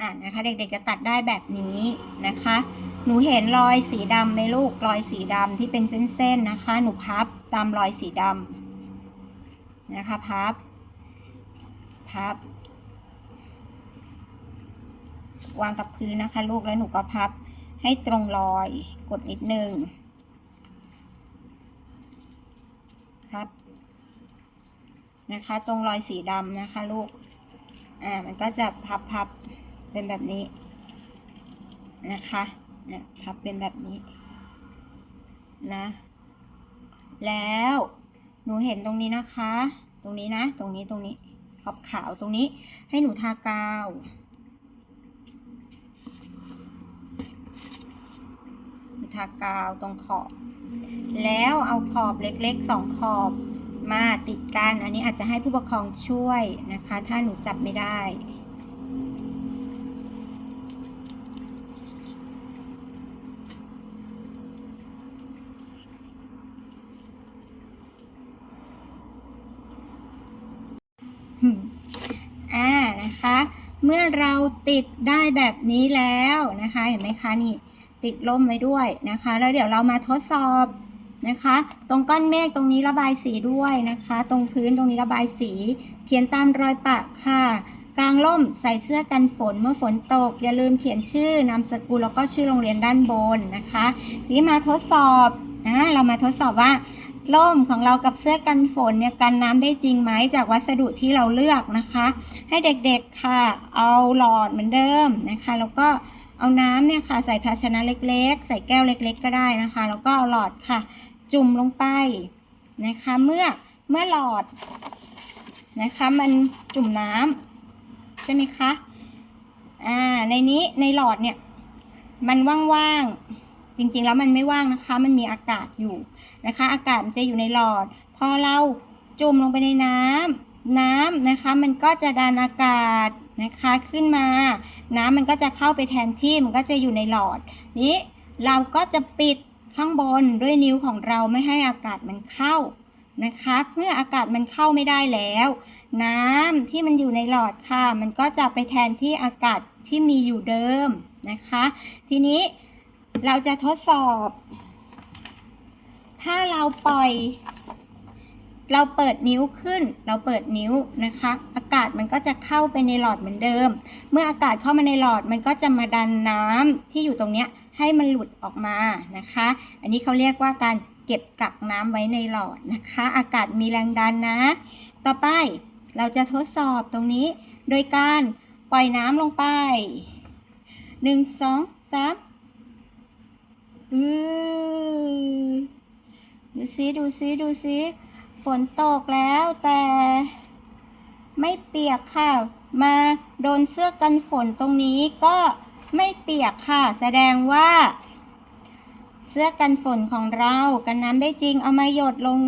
อ่านะคะ เด็กๆจะตัดได้แบบนี้นะคะ หนูเห็นรอยสีดำไหมลูกรอยสีดำที่เป็นเส้นๆนะคะ หนูพับตามรอยสีดำนะคะพับ พับ วางกับพื้นนะคะ ลูกแล้วหนูก็พับให้ตรงรอยกดนิดนึงพับนะคะ ตรงรอยสีดำนะคะ ลูกอ่ามันก็จะพับพับ เป็นแบบนี้นะคะเนี่ยพับเป็นแบบนี้ นะ แล้วหนูเห็นตรงนี้นะคะ ตรงนี้นะ ตรงนี้ตรงนี้ขอบขาวตรงนี้ ให้หนูทากาวทากาวตรงขอบ แล้วเอาขอบเล็กๆสองขอบมาติดกัน อันนี้อาจจะให้ผู้ปกครองช่วยนะคะ ถ้าหนูจับไม่ได้ อ่านะคะ เมื่อเราติดได้แบบนี้แล้วนะคะเห็นไหมคะนี่ติดล่มไว้ด้วยนะคะ แล้วเดี๋ยวเรามาทดสอบนะคะ ตรงก้อนเมฆตรงนี้ระบายสีด้วยนะคะ ตรงพื้นตรงนี้ระบายสี เขียนตามรอยปะค่ะกลางร่มใส่เสื้อกันฝนเมื่อฝนตก อย่าลืมเขียนชื่อนามสกุลแล้วก็ชื่อโรงเรียนด้านบนนะคะ ทีนี้มาทดสอบนะเรามาทดสอบว่า ร่มของเรากับเสื้อกันฝนเนี่ยกันน้ำได้จริงไหมจากวัสดุที่เราเลือกนะคะ ให้เด็กๆค่ะเอาหลอดเหมือนเดิมนะคะ แล้วก็เอาน้ำเนี่ยค่ะใส่ภาชนะเล็กๆ ใส่แก้วเล็กๆ ก็ได้นะคะ แล้วก็เอาหลอดค่ะ จุ่มลงไปนะคะ เมื่อเมื่อหลอดนะคะ มันจุ่มน้ำใช่ไหมคะอ่าในนี้ในหลอดเนี่ยมันว่างๆจริงๆแล้วมันไม่ว่างนะคะ มันมีอากาศอยู่ นะคะ อากาศมันจะอยู่ในหลอด พอเราจุ่มลงไปในน้ำน้ำนะคะมันก็จะดันอากาศนะคะขึ้นมา น้ำมันก็จะเข้าไปแทนที่มันก็จะอยู่ในหลอด นี้เราก็จะปิดข้างบนด้วยนิ้วของเราไม่ให้อากาศมันเข้านะคะเมื่ออากาศมันเข้าไม่ได้แล้ว น้ำที่มันอยู่ในหลอดค่ะ มันก็จะไปแทนที่อากาศที่มีอยู่เดิมนะคะ ทีนี้เราจะทดสอบ ถ้าเราปล่อย เราเปิดนิ้วขึ้น เราเปิดนิ้วนะคะ อากาศมันก็จะเข้าไปในหลอดเหมือนเดิม เมื่ออากาศเข้ามาในหลอดมันก็จะมาดันน้ำที่อยู่ตรงเนี้ยให้มันหลุดออกมานะคะ อันนี้เขาเรียกว่าการเก็บกักน้ำไว้ในหลอดนะคะ อากาศมีแรงดันนะ ต่อไปเราจะทดสอบตรงนี้ โดยการปล่อยน้ำลงไปหนึ่งสองสามอือ ดูซิดูซิดูซิฝนตกแล้วแต่ไม่เปียกค่ะ มาโดนเสื้อกันฝนตรงนี้ก็ไม่เปียกค่ะ แสดงว่า เสื้อกันฝนของเรากันน้ำได้จริงเอามาหยดลง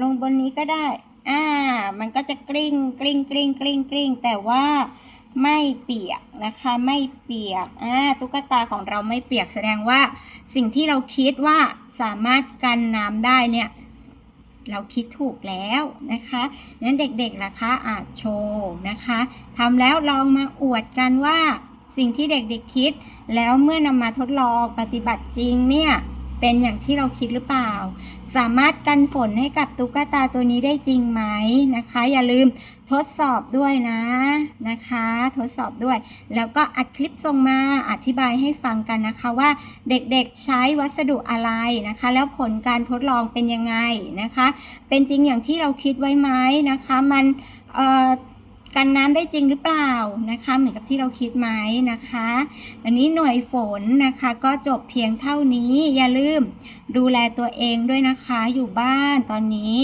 ลงบนนี้ก็ได้ อ่า มันก็จะกลิ้งกลิ้งกลิ้งกลิ้งกลิ้งแต่ว่า ไม่เปียกนะคะ ไม่เปียกอ่าตุ๊กตาของเราไม่เปียกแสดงว่าสิ่งที่เราคิดว่าสามารถกันน้ำได้เนี่ยเราคิดถูกแล้วนะคะนั้นเด็กๆล่ะคะอาจโชว์นะคะทำแล้วลองมาอวดกันว่าสิ่งที่เด็กๆคิด แล้วเมื่อนำมาทดลองปฏิบัติจริงเนี่ยเป็นอย่างที่เราคิดหรือเปล่า สามารถกันฝนให้กับตุ๊กตาตัวนี้ได้จริงไหมนะคะ อย่าลืมทดสอบด้วยนะนะคะ ทดสอบด้วย แล้วก็อัดคลิปส่งมาอธิบายให้ฟังกันนะคะว่าเด็กๆใช้วัสดุอะไรนะคะ แล้วผลการทดลองเป็นยังไงนะคะ เป็นจริงอย่างที่เราคิดไว้ไหมนะคะ มันเอ่อ กันน้ำได้จริงหรือเปล่านะคะเหมือนกับที่เราคิดไหมนะคะอันนี้หน่วยฝนนะคะก็จบเพียงเท่านี้อย่าลืมดูแลตัวเองด้วยนะคะอยู่บ้านตอนนี้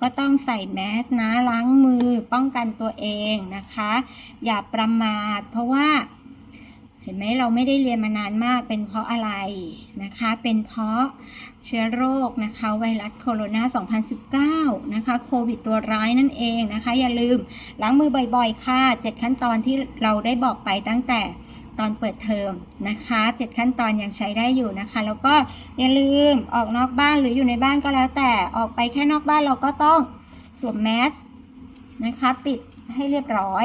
ก็ต้องใส่แมสนะล้างมือป้องกันตัวเองนะคะ อย่าประมาทเพราะว่า เห็นไหมเราไม่ได้เรียนมานานมากเป็นเพราะอะไรนะคะ เป็นเพราะเชื้อโรคนะคะไวรัสโคโรนา 2019 นะคะโควิดตัวร้ายนั่นเองนะคะ อย่าลืมล้างมือบ่อยๆ ค่ะ 7 ขั้นตอนที่เราได้บอกไปตั้งแต่ตอนเปิดเทอมนะคะ 7 ขั้นตอนยังใช้ได้อยู่นะคะ แล้วก็อย่าลืมออกนอกบ้านหรืออยู่ในบ้านก็แล้วแต่ออกไปแค่นอกบ้านเราก็ต้องสวมแมสนะคะ ปิดให้เรียบร้อย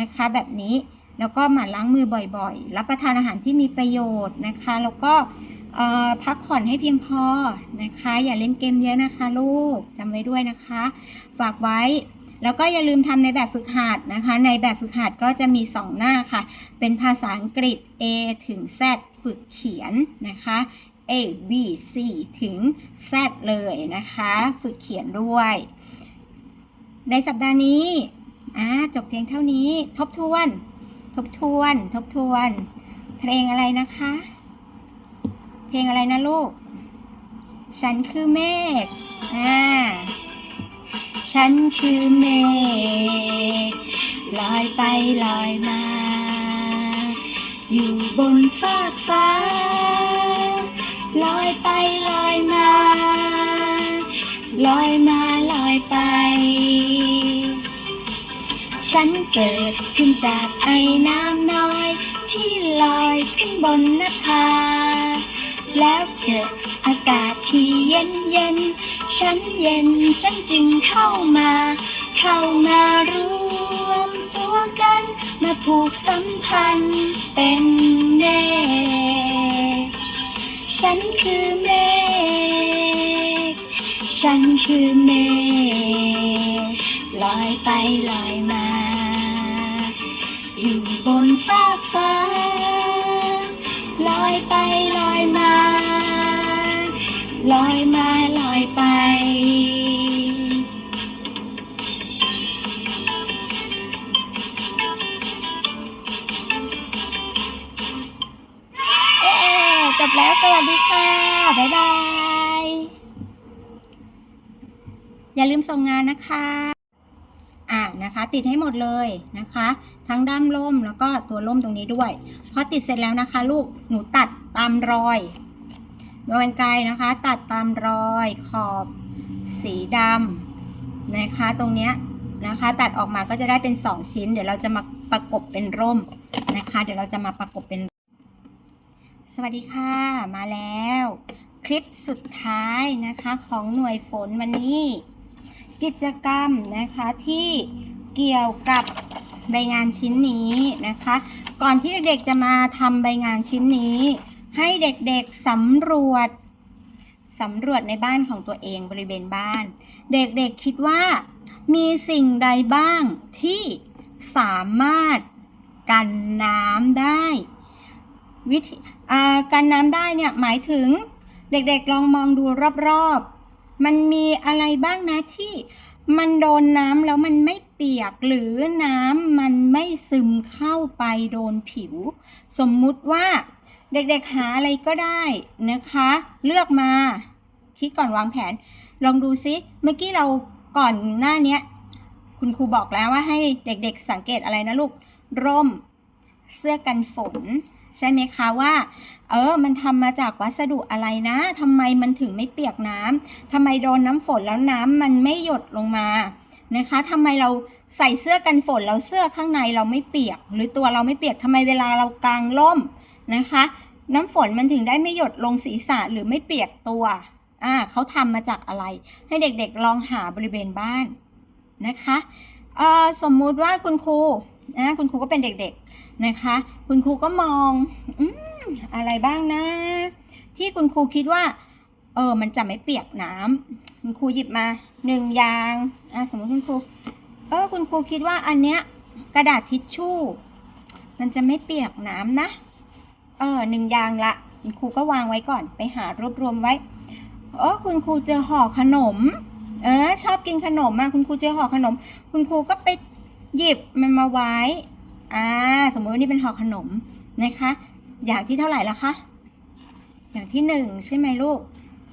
นะคะ แบบนี้ แล้วก็หมั่นล้างมือบ่อยๆ รับประทานอาหารที่มีประโยชน์นะคะ แล้วก็พักผ่อนให้เพียงพอนะคะ อย่าเล่นเกมเยอะนะคะลูกจำไว้ด้วยนะคะ ฝากไว้แล้วก็อย่าลืมทำในแบบฝึกหัดนะคะ ในแบบฝึกหัดก็จะมี 2 หน้าค่ะ เป็นภาษาอังกฤษ A ถึง Z ฝึกเขียนนะคะ A B C ถึง Z เลยนะคะ ฝึกเขียนด้วย ในสัปดาห์นี้จบเพียงเท่านี้ทบทวน ทบทวน ทบทวน เพลงอะไรนะคะ เพลงอะไรนะลูก ฉันคือเมฆอ่าฉันคือเมฆลอยไปลอยมา อยู่บนฟากฟ้าลอยไป ฉันเกิดขึ้นจากไอ้น้ำน้อย ที่ลอยขึ้นบนนภาแล้วเจออากาศที่เย็นเย็น ฉันเย็นฉันจึงเข้ามา เข้ามารวมตัวกัน มาผูกสัมพันธ์เป็นเนตฉันคือเมฆฉันคือเมฆลอยไปลอยมา บนฟากฟ้า ลอยไปลอยมา ลอยมาลอยไป เอ๊จบแล้วสวัสดีค่ะ บ๊ายบาย อย่าลืมส่งงานนะคะ อ่านะคะ ติดให้หมดเลยนะคะ ทั้งด้ามล่มแล้วก็ตัวล่มตรงนี้ด้วยพอติดเสร็จแล้วนะคะ ลูกหนูตัดตามรอยโดยกรรไกรนะคะ ตัดตามรอยขอบสีดำนะคะ ตรงเนี้ยนะคะ ตัดออกมาก็จะได้เป็น 2 ชิ้น เดี๋ยวเราจะมาประกบเป็นร่มนะคะ เดี๋ยวเราจะมาประกบเป็น สวัสดีค่ะมาแล้ว คลิปสุดท้ายนะคะของหน่วยฝนวันนี้ กิจกรรมนะคะที่เกี่ยวกับ ใบงานชิ้นนี้นะคะ ก่อนที่เด็กๆจะมาทำใบงานชิ้นนี้ ให้เด็กๆสำรวจสำรวจในบ้านของตัวเองบริเวณบ้าน เด็กๆคิดว่า มีสิ่งใดบ้างที่สามารถกันน้ำได้ วิธีอ่ากันน้ำได้เนี่ยหมายถึงเด็กๆลองมองดูรอบๆ มันมีอะไรบ้างนะที่ มันโดนน้ำแล้วมันไม่เปียกหรือน้ำมันไม่ซึมเข้าไปโดนผิว สมมุติว่าเด็กๆหาอะไรก็ได้นะคะ เลือกมา คิดก่อนวางแผน ลองดูซิเมื่อกี้เราก่อนหน้านี้คุณครูบอกแล้วว่าให้เด็กๆสังเกตอะไรนะลูก ร่ม เสื้อกันฝน ใช่ไหมคะว่า เออ มันทำมาจากวัสดุอะไรนะทำไมมันถึงไม่เปียกน้ำทำไมโดนน้ำฝนแล้วน้ำมันไม่หยดลงมานะคะทำไมเราใส่เสื้อกันฝนแล้วเสื้อข้างในเราไม่เปียก หรือตัวเราไม่เปียกทำไมเวลาเรากางร่มนะคะ น้ำฝนมันถึงได้ไม่หยดลงศีรษะหรือไม่เปียกตัวอ่าเขาทำมาจากอะไร ให้เด็กๆลองหาบริเวณบ้านนะคะเออสมมุติว่าคุณครูนะคุณครูก็เป็นเด็กๆ นะคะ คุณครูก็มองอืมอะไรบ้างนะ ที่คุณครูคิดว่า เออ มันจะไม่เปียกน้ำคุณครูหยิบมาหนึ่งยางอะสมมติคุณครู เออ คุณครูคิดว่าอันเนี้ยกระดาษทิชชู่ มันจะไม่เปียกน้ำนะ เออหนึ่งยางละ คุณครูก็วางไว้ก่อน ไปหารวบรวมไว้เออคุณครูเจอห่อขนม เออ ชอบกินขนมอะคุณครูเจอห่อขนม คุณครูก็ไปหยิบมันมาไว้ อ่าสมมติว่านี่เป็นห่อขนมนะคะ อย่างที่เท่าไหร่ละคะ อย่างที่หนึ่งใช่ไหมลูก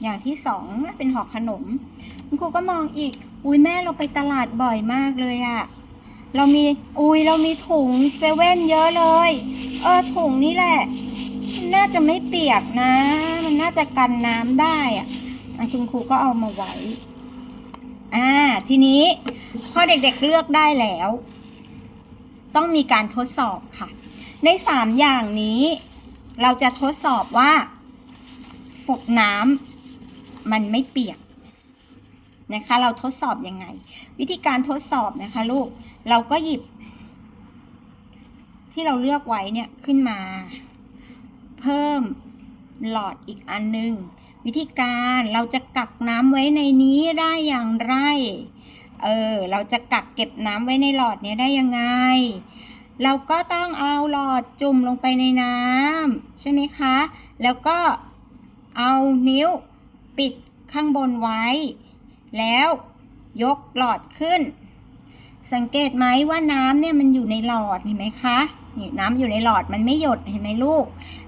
อย่างที่สองเป็นห่อขนม คุณครูก็มองอีก อุ้ยแม่เราไปตลาดบ่อยมากเลยอะ เรามี อุ้ยเรามีถุงเซเว่นเยอะเลย เออถุงนี่แหละมันน่าจะไม่เปียกนะ มันน่าจะกันน้ำได้อะอะคุณครูก็เอามาไว้ อ่า ทีนี้พอเด็กๆเลือกได้แล้ว ต้องมีการทดสอบค่ะ ในสามอย่างนี้ เราจะทดสอบว่าฝุกน้ำมันไม่เปียกนะคะ เราทดสอบยังไง วิธีการทดสอบนะคะลูกเราก็หยิบ ที่เราเลือกไว้เนี่ยขึ้นมา เพิ่มหลอดอีกอันหนึง วิธีการเราจะกักน้ำไว้ในนี้ได้อย่างไร เออ เราจะกักเก็บน้ำไว้ในหลอดเนี้ยได้ยังไง เราก็ต้องเอาหลอดจุ่มลงไปในน้ำใช่ไหมคะ แล้วก็เอานิ้วปิดข้างบนไว้ แล้วยกหลอดขึ้น สังเกตไหมว่าน้ำเนี่ยมันอยู่ในหลอดเห็นไหมคะนี่น้ำอยู่ในหลอดมันไม่หยดเห็นไหมลูก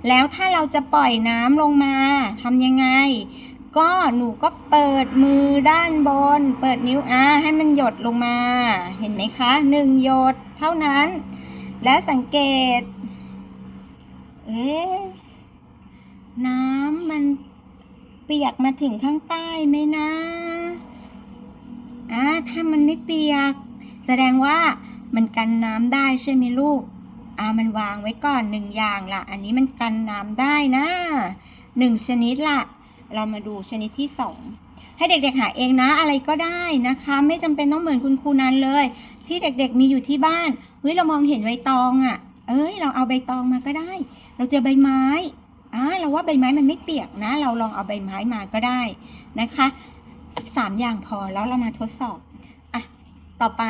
แล้วถ้าเราจะปล่อยน้ำลงมาทำยังไง ก็หนูก็เปิดมือด้านบน เปิดนิ้วอ่าให้มันหยดลงมา เห็นไหมคะหนึ่งหยดเท่านั้น และสังเกต เอ๊ะน้ำมันเปียกมาถึงข้างใต้ไหมนะอ่าถ้ามันไม่เปียก แสดงว่ามันกันน้ำได้ใช่ไหมลูกอ่ามันวางไว้ก่อนหนึ่งอย่างละอันนี้มันกันน้ำได้นะหนึ่งชนิดละ เรามาดูชนิดที่สองให้เด็กๆหาเองนะอะไรก็ได้นะคะ ไม่จำเป็นต้องเหมือนคุณครูนั้นเลย ที่เด็กๆมีอยู่ที่บ้านเฮ้ยเรามองเห็นใบตองอะ่ะ เอ้ยเราเอาใบตองมาก็ได้ เราเจอใบไม้อ่าเราว่าใบไม้มันไม่เปียกนะ เราลองเอาใบไม้มาก็ได้นะคะสามอย่างพอแล้วเรามาทดสอบอะต่อไป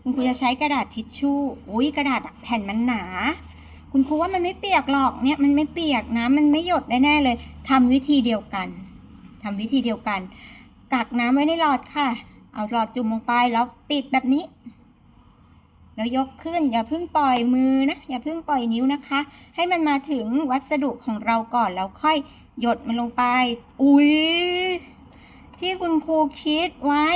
คุณครูจะใช้กระดาษทิชชู่อุ้ยกระดาษแผ่นมันหนา คุณครูว่ามันไม่เปียกหรอกเนี่ยมันไม่เปียกนะมันไม่หยดแน่ๆเลยทำวิธีเดียวกันทำวิธีเดียวกัน กักน้ำไว้ในหลอดค่ะ เอาหลอดจุ่มลงไปแล้วปิดแบบนี้ แล้วยกขึ้นอย่าเพิ่งปล่อยมือนะอย่าเพิ่งปล่อยนิ้วนะคะ ให้มันมาถึงวัสดุของเราก่อนแล้วค่อยหยดมันลงไป อุ๊ยที่คุณครูคิดไว้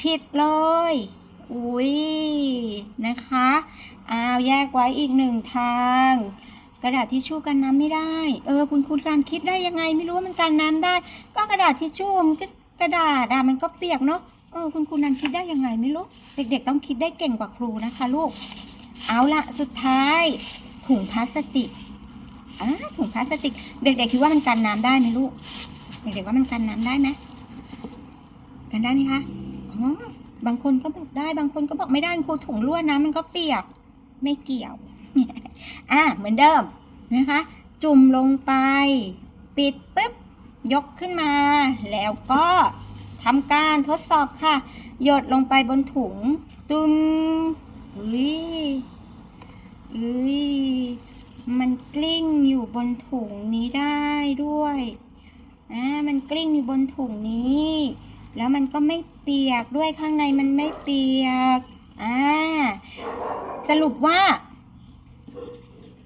ผิดเลย อุ๊ยนะคะอ้าวแยกไว้อีกหนึ่งทาง กระดาษทิชชู่กันน้ำไม่ได้ เออ คุณครูการคิดได้ยังไงไม่รู้ว่ามันกันน้ำได้ ก็กระดาษทิชชู่มันก็กระดาษอะมันก็เปียกเนาะเออคุณครูนันคิดได้ยังไงไม่รู้เด็กๆ ต้องคิดได้เก่งกว่าครูนะคะลูก เอาละสุดท้าย ถุงพลาสติกอ่าถุงพลาสติก เด็กๆคิดว่ามันกันน้ำได้ไหมลูก เด็กๆว่ามันกันน้ำได้ไหมกันได้ไหมคะอ๋อ บางคนก็บอกได้ บางคนก็บอกไม่ได้ครูถุงรั่วน้ำมันก็เปียกไม่เกี่ยว อ่าเหมือนเดิมนะคะ จุ่มลงไป ปิดปุ๊บยกขึ้นมา แล้วก็ทำการทดสอบค่ะ หยดลงไปบนถุงตุ้มอุ้ยอุ้ยมันกลิ้งอยู่บนถุงนี้ได้ด้วยอ่ามันกลิ้งอยู่บนถุงนี้ แล้วมันก็ไม่ เปียกด้วยข้างในมันไม่เปียกอ่าสรุปว่า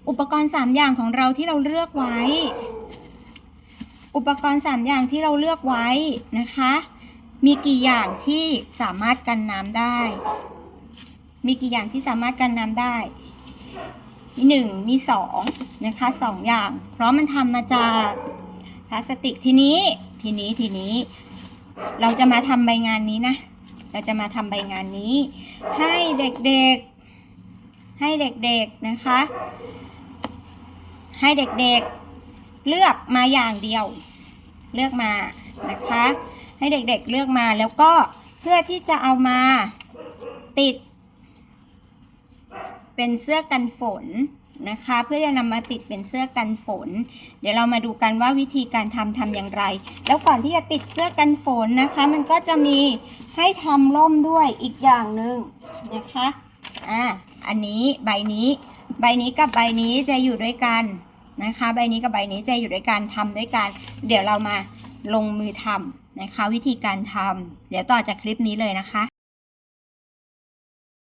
อุปกรณ์สามอย่างของเราที่เราเลือกไว้ อุปกรณ์สามอย่างที่เราเลือกไว้นะคะ มีกี่อย่างที่สามารถกันน้ำได้ มีกี่อย่างที่สามารถกันน้ำได้มีหนึ่งมีสองนะคะสองอย่าง เพราะมันทำมาจากพลาสติกทีนี้ทีนี้ทีนี้ เราจะมาทำใบงานนี้นะ เราจะมาทำใบงานนี้ ให้เด็กๆ ให้เด็กๆนะคะ ให้เด็กๆเลือกมาอย่างเดียว เลือกมานะคะ ให้เด็กๆเลือกมาแล้วก็เพื่อที่จะเอามาติด เป็นเสื้อกันฝน นะคะ เพื่อจะนำมาติดเป็นเสื้อกันฝน เดี๋ยวเรามาดูกันว่าวิธีการทำทำอย่างไร แล้วก่อนที่จะติดเสื้อกันฝนนะคะ มันก็จะมีให้ทำร่มด้วยอีกอย่างหนึ่งนะคะอ่าอันนี้ใบนี้ ใบนี้กับใบนี้จะอยู่ด้วยกันนะคะ ใบนี้กับใบนี้จะอยู่ด้วยกันทำด้วยกัน เดี๋ยวเรามาลงมือทำนะคะ วิธีการทำเดี๋ยวต่อจากคลิปนี้เลยนะคะ